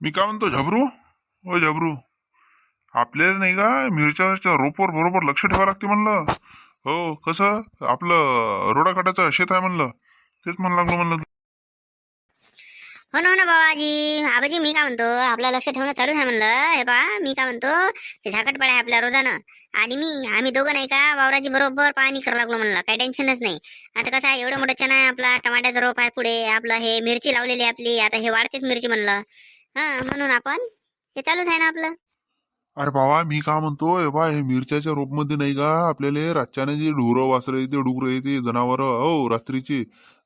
मी काय म्हणतो झबरू? ओ झबरू. आपल्याला नाही का मिरच्या रोपवर बरोबर लक्ष ठेवावं लागते म्हणलं. हो कसं? आपलं रोडाकाठाचं शेत आहे म्हणलं. तेच म्हणू लागलो म्हणलं. हो ना हो ना बाबाजी. आबाजी मी काय म्हणतो आपलं लक्ष ठेवणं चालूच आहे म्हणलं. हे बा मी काय म्हणतो ते झाकटपाड आहे आपल्या रोजानं. आणि मी आम्ही दोघं नाही का वावराची बरोबर पाणी करायला लागलो म्हणलं. काही टेन्शनच नाही. आता कसं आहे एवढं मोठं चणा आहे आपला टमाट्याचा रोप आहे पुढे. आपलं हे मिरची लावलेली आपली. आता हे वाढतेच मिरची म्हणलं. हा म्हणून आपण ते चालूच आहे ना आपलं. अरे बाबा मी काय म्हणतो हे बा हे मिरच्याच्या रोपमध्ये नाही का आपल्याला रातच्याने जे ढोरं वासरं येते डुकरं येते जनावर हो रात्रीचे.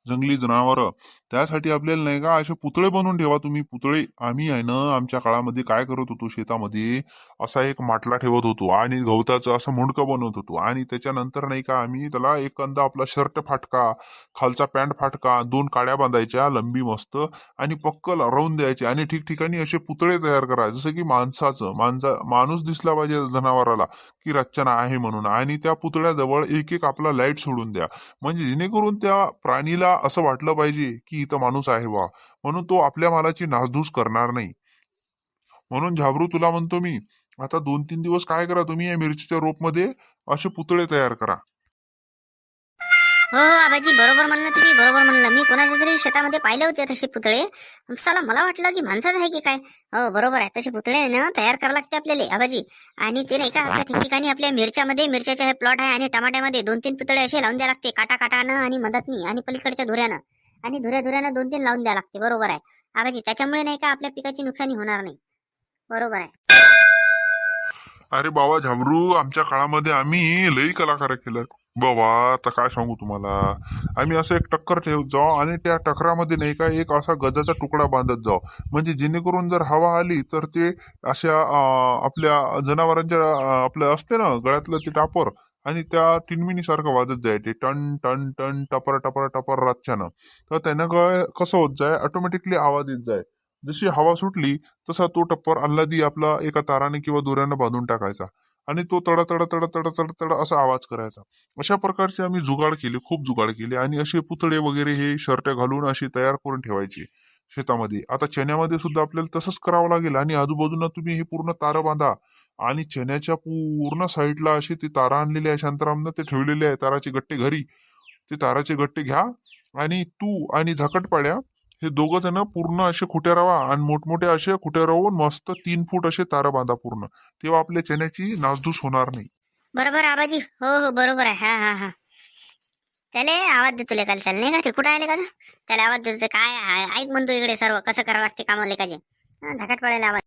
जंगली जनावरं. त्यासाठी आपल्याला नाही का असे पुतळे बनवून ठेवा तुम्ही. पुतळे आम्ही आहे ना आमच्या काळामध्ये काय करत होतो शेतामध्ये असा एक माटला ठेवत होतो आणि गवताचं असं मुंडकं बनवत होतो. आणि त्याच्यानंतर नाही का आम्ही त्याला एखादा आपला शर्ट फाटका खालचा पॅन्ट फाटका दोन काड्या बांधायच्या लंबी मस्त आणि पक्कल रवून द्यायचे. आणि ठिकठिकाणी असे पुतळे तयार करा जसं की माणसाचं माणसा माणूस दिसला पाहिजे जनावराला की रचना आहे म्हणून. आणि त्या पुतळ्याजवळ एक एक आपला लाइट सोडून द्या. म्हणजे जेणेकरून त्या प्राणीला असं वाटलं पाहिजे की इथं माणूस आहे वा म्हणून तो आपल्या मालाची नासधूस करणार नाही. म्हणून झाबरू तुला म्हणतो मी आता दोन तीन दिवस काय करा तुम्ही या मिरचीच्या रोपमध्ये? असे पुतळे तयार करा. हो हो आबाजी बरोबर म्हणलं तुम्ही बरोबर म्हणलं. मी कोणाच्या तरी शेतामध्ये पाहिले होते तसे पुतळे. चला मला वाटलं की माणसाच आहे की काय? हो बरोबर आहे. तसे पुतळे ना तयार करावं लागते आपल्याला आबाजी. आणि ते नाही का आपल्या ठिकठिकाणी आपल्या मिरच्यामध्ये मिरच्याचे हे प्लॉट आहे आणि टमाट्यामध्ये दोन तीन पुतळे असे लावून द्यावे लागते काटा काटानं आणि मदतनी आणि पलीकडच्या धुऱ्यानं. आणि धुऱ्या धुऱ्यानं दोन तीन लावून द्यावं लागते बरोबर आहे. आबाजी त्याच्यामुळे नाही का आपल्या पिकाची नुकसानी होणार नाही. बरोबर आहे. अरे बाबा झाबरू आमच्या काळामध्ये आम्ही लई कलाकार केलं बाबा आता काय सांगू तुम्हाला? आम्ही असं एक टक्कर ठेवत जाऊ आणि त्या टकरामध्ये नाही का एक असा गजाचा तुकडा बांधत जाऊ. म्हणजे जेणेकरून जर हवा आली तर ते अशा आपल्या जनावरांच्या आपल्या आपलं असते ना गळ्यातलं ते टापर आणि त्या टिनमिनी सारखं वाजत जाय ते टन टन टन टपर टपर टपर रातच्यानं. तर त्यानं काय कसं होत जाय ऑटोमॅटिकली आवाज येत जाय. जशी हवा सुटली तसा तो टप्पर अल्लादी आपला एका ताराने किंवा दोऱ्यानं बांधून टाकायचा. आणि तो तडा तडा तडा तडा तडा तडा असा आवाज करायचा. अशा प्रकारचे आम्ही जुगाड केले खूप जुगाड केले. आणि असे पुतळे वगैरे हे शर्ट घालून असे तयार करून ठेवायचे शेतामध्ये. आता चण्यामध्ये सुद्धा आपल्याला तसंच करावं लागेल. आणि आजूबाजूला तुम्ही हे पूर्ण तारं बांधा. आणि चण्याच्या पूर्ण साईडला असे ते तारा आणलेले आहे शांतारामनं ते ठेवलेले आहे ताराचे गट्टे घरी. ते ताराचे गट्टे घ्या आणि तू आणि झाकटपाड्या हे दोघं जण पूर्ण असे खुट्या राहा आणि मोठमोठे असे खुट्या राहून मस्त तीन फूट असे तारा बांधा पूर्ण. तेव्हा आपल्या चण्याची नासधूस होणार नाही. बरोबर आबाजी. हो हो बरोबर आहे. हा हा हा. त्याले आवाज देतो लेकाला त्याला नाही का ते? कुठं आले का? त्याला आवाज देतो काय आहे? ऐक म्हणतो इकडे सर्व. कसं करावं लागते कामाला लेकाचे झाकट पडायला आवाज.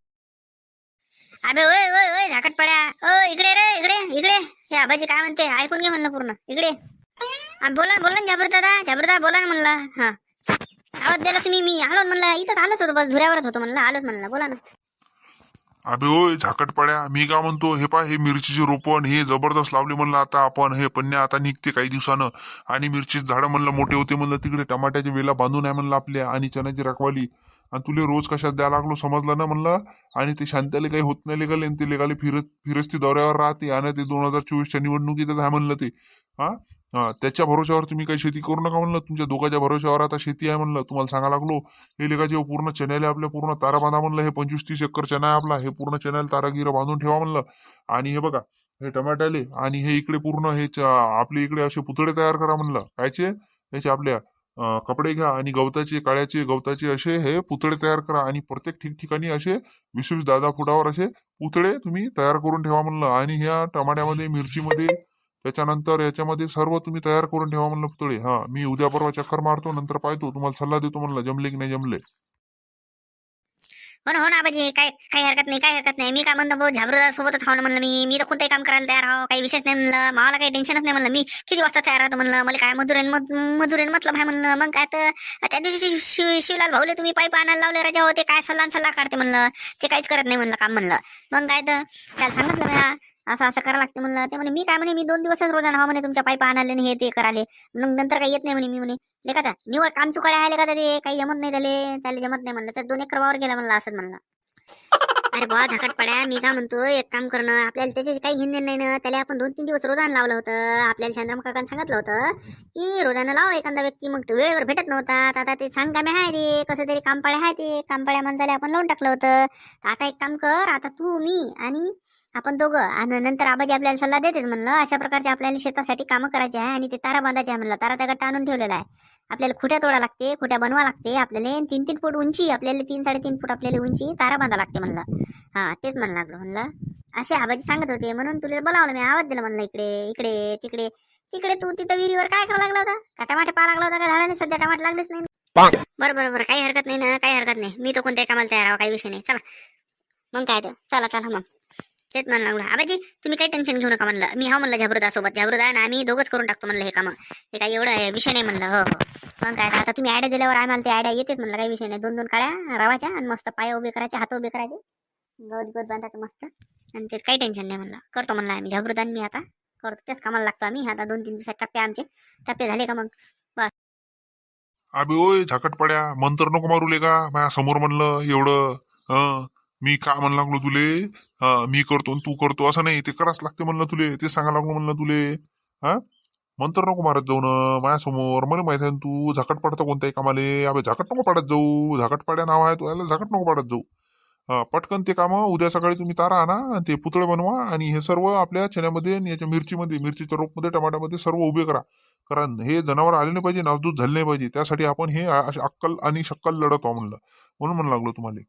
अबे ओय ओय ओय झाकट पड्या ओ इकडे रे इकडे इकडे. हे आबाजी काय म्हणते? ऐकून घे म्हणलं पूर्ण. इकडे. आ, बोला बोला ना जाबरू दादा दादा बोला ना म्हणलं. हा. आवाज दिला मी मी आलो म्हणलं इथंच आलोच होतो बस धुऱ्यावरच होतो म्हणलं आलोच म्हणलं बोला ना. अबे ओ झाकट पड्या मी का म्हणतो हे पा हे मिरचीचे रोपण हे जबरदस्त लावले म्हणलं आता आपण हे पन्या आता निघते काही दिवसानं. आणि मिरची झाडं म्हणलं मोठे होते म्हणलं तिकडे टमाट्याच्या वेला बांधून आहे म्हणलं आपल्या आणि चण्याची रखवाली. आणि तुले रोज कशात द्यायला लागलो समजलं ना म्हणलं? आणि ते शांताले काही होत नाही लेगाले आणि ते लेगाले फिरत फिरस्ती दौऱ्यावर राहते आणि ते दोन हजार चोवीसच्या निवडणुकीतच आहे म्हणलं ते. हा? हा त्याच्या भरोश्यावर तुम्ही काही शेती करू नका म्हणलं. तुमच्या दोघांच्या भरोश्यावर आता शेती आहे म्हणलं. तुम्हाला सांगा लागलो हे लेखाचे पूर्ण चण्याले आपल्या पूर्ण तारा बांधा म्हणलं. हे पंचवीस तीस एकर चना आहे आपला. हे पूर्ण चण्याला तारागिरा बांधून ठेवा म्हणलं. आणि हे बघा हे टमाट्याले आणि हे इकडे पूर्ण हे आपले इकडे असे पुतळे तयार करा म्हणलं. कायचे? याचे आपल्या कपडे घ्या आणि गवताचे काळ्याचे गवताचे असे हे पुतळे तयार करा. आणि प्रत्येक ठिकठिकाणी असे वीस वीस दहा दहा फुटावर असे पुतळे तुम्ही तयार करून ठेवा म्हणलं. आणि ह्या टमाट्यामध्ये मिरचीमध्ये त्याच्यानंतर याच्यामध्ये सर्व तुम्ही तयार करून ठेवा म्हणलं पुतळे. हा मी उद्या परवा चक्कर मारतो नंतर पाहतो. तुम्हाला सल्ला देतो म्हणलं जमले की नाही जमले. हो ना हो ना आबाजी. काय काही हरकत नाही काही हरकत नाही. मी काय म्हणतो भाऊ झाबरुदा सोबतच खावं म्हणलं मी. मी तर कोणतंही काम करायला तयार आहो काही विशेष नाही म्हणलं. मला काही टेन्शनच नाही म्हणलं मी. किती वाजता तयार राहतो म्हणलं? मला काय मजुरेन मजुरेन मतलब आहे म्हणलं. मग काय तर त्या दिवशी शिव शिवलाल भाऊले तुम्ही पाईप आणायला लावले राजा होते काय सल्ला सल्ला काढते म्हणलं. ते काहीच करत नाही म्हणलं काम म्हणलं. मग काय तर त्याला सांगितलं असं असं करावं लागते म्हणलं ते म्हणे मी काय म्हणे मी दोन दिवसच रोजानं हा म्हणे तुमच्या पाईप आणायला आणि हे ते कराले. मग नंतर काही येत नाही म्हणे मी म्हणे. लेखाचा निवड काम चुकाळे आहे लेखा ते काही जमत नाही त्याले. त्याला जमत नाही म्हणलं. तर दोन एकर वावर गेला म्हणलं असं म्हणलं. अरे बा झकट पड्या मी काय म्हणतो एक काम करणं. आपल्याला त्याच्याशी काही हिंदी नाही ना. त्याला आपण दोन तीन दिवस रोजानं लावलं होतं. आपल्याला शांतराम काकांनी सांगितलं होतं की रोजानं लाव एखादा व्यक्ती. मग वेळेवर भेटत नव्हता. आता ते सांग कामे आहे ते. कसं तरी कामपाड्या आहे ते. कामपाड्या माणसाला आपण लावून टाकलं होतं. आता एक काम कर. आता तू मी आणि आपण दोघं. आणि नंतर आबाजी आपल्याला सल्ला देतेच म्हणलं अशा प्रकारचे आपल्याला शेतासाठी कामं करायचे आहे आणि ते तारा बांधायचे आहे म्हणलं. तारा त्या गट्टा आणून ठेवलेला आहे. आपल्याला खुट्या तोडा लागते खुट्या बनवा लागते. आपल्याला तीन तीन फूट उंची आपल्याला तीन साडेतीन फूट आपल्याला उंची तारा बांधा लागते म्हणलं. हा तेच म्हणलं लागलो म्हणलं. असे आबाजी सांगत होते. म्हणून तुला बोलावलं मी आवाज दिला म्हणलं इकडे इकडे तिकडे. तिकडे तू तिथं विहिरीवर काय करावं लागला होता? का टमाटे पा लागला होता का झाडाने? सध्या टमाटे लागलेच नाही. बरं बरं बरं. काही हरकत नाही ना काही हरकत नाही. मी तर कोणत्याही कामाला तयार आहो काही विषय नाही. चला. मग काय तर. चला चला मग. तेच म्हणलं लागलो. आबाजी तुम्ही काही टेन्शन घेऊ नका म्हणलं. मी हा म्हणलं झाबरुदा सोबत. झाबरुदा आणि आम्ही दोघंच करून टाकतो म्हणलं हे कामं. हे काही एवढं विषय नाही म्हणलं. हो हो. मग काय आता तुम्ही आयडिया दिल्यावर आम्हाला ते आयडिया येतेच म्हणलं. काही विषय नाही. दोन दोन काड्या रवाच्या आणि मस्त पाय उभे करायचे हात उभे करायचे. गवत गवत बांधायचं मस्त. आणि ते काही टेन्शन नाही म्हणलं. करतो म्हणलं आम्ही. झाबरुदा मी आता करतो. त्याच कामाला लागतो आम्ही. आता दोन तीन दिवसात टप्पे आमचे. टप्पे झाले का मग? अबे ओय झाकट पड्या मंत्र नको मारूले का? माझ्यासमोर म्हणलं एवढं. मी का म्हणू लागलो तुले? मी करतो आणि तू करतो असं नाही. ते करावंच लागते म्हणलं तुले. ते सांगा लागलो म्हणलं तुले. हा? मंतर नको मारत जाऊ ना. माझ्यासमोर मला माहिती आहे ना तू. झाकट पडतं कोणत्याही कामाले? अबे झाकट नको पाडत जाऊ. झाकट पाड्या नाव आहे तुला झाकट नको पाडत जाऊ. पटकन ते कामं. उद्या सकाळी तुम्ही तारा आणा आणि ते पुतळे बनवा आणि हे सर्व आपल्या चण्यामध्ये आणि याच्या मिरचीमध्ये मिरचीच्या रोपमध्ये टमाट्यामध्ये सर्व उभे करा. कारण हे जनावर आले नाही पाहिजे नासधूस झाले नाही पाहिजे. त्यासाठी आपण हे अक्कल आणि शक्कल लढत आहो म्हणलं. म्हणून म्हणू लागलो तुम्हाला.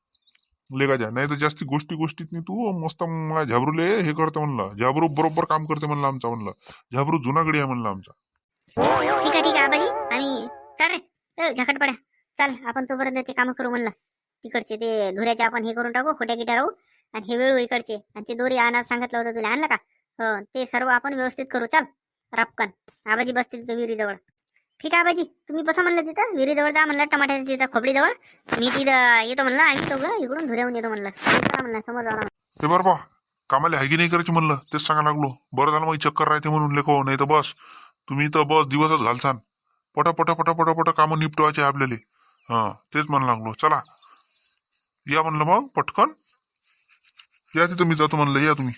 लेगाच्या नाही तर जास्ती गोष्टी गोष्टीत तू मस्त म- झाबरूले हे करते म्हणलं. झाबरू बरोबर काम करते म्हणलं आमचा म्हणलं. झाबरू जुनागडी आहे म्हणलं आमचा. ठीक आहे ठीक आहे आबाजी. आम्ही चल रे. झाकट पड्या चल आपण तोपर्यंत ते काम करू म्हणलं. तिकडचे ते धुऱ्याचे आपण हे करून टाकू खोट्या गिट्या राहू. आणि हे वेळू इकडचे. आणि ते दोरी आणा सांगितलं होतं तुला आणलं का? हो ते सर्व आपण व्यवस्थित करू. चल रापकन. आबाजी बसते तिथं विहिरीजवळ. ठीक आहे बाजी तुम्ही बसा म्हणलं तिथं. विहिरीजवळ जा म्हणलं टमाट्याच्या तिथं खोबडीजवळ. मी तिथं येतो म्हणलं आम्ही दोघं इकडून धुऱ्याहून येतो म्हणलं. चला म्हणलं समोर जाऊ ते बरं बा कामाला हायगी नाही करायची म्हणलं तेच सांगा लागलो. बरं झालं मग चक्कर राहते म्हणून लेखो नाही तर बस. तुम्ही तर बस दिवसच घालसान. पटा पटा पटा पटा पटा कामं निपटवायचे आपल्याला. हां तेच म्हणू लागलो. चला. या म्हणलं मग पटकन. या तिथं मी जातो म्हणलं या तुम्ही.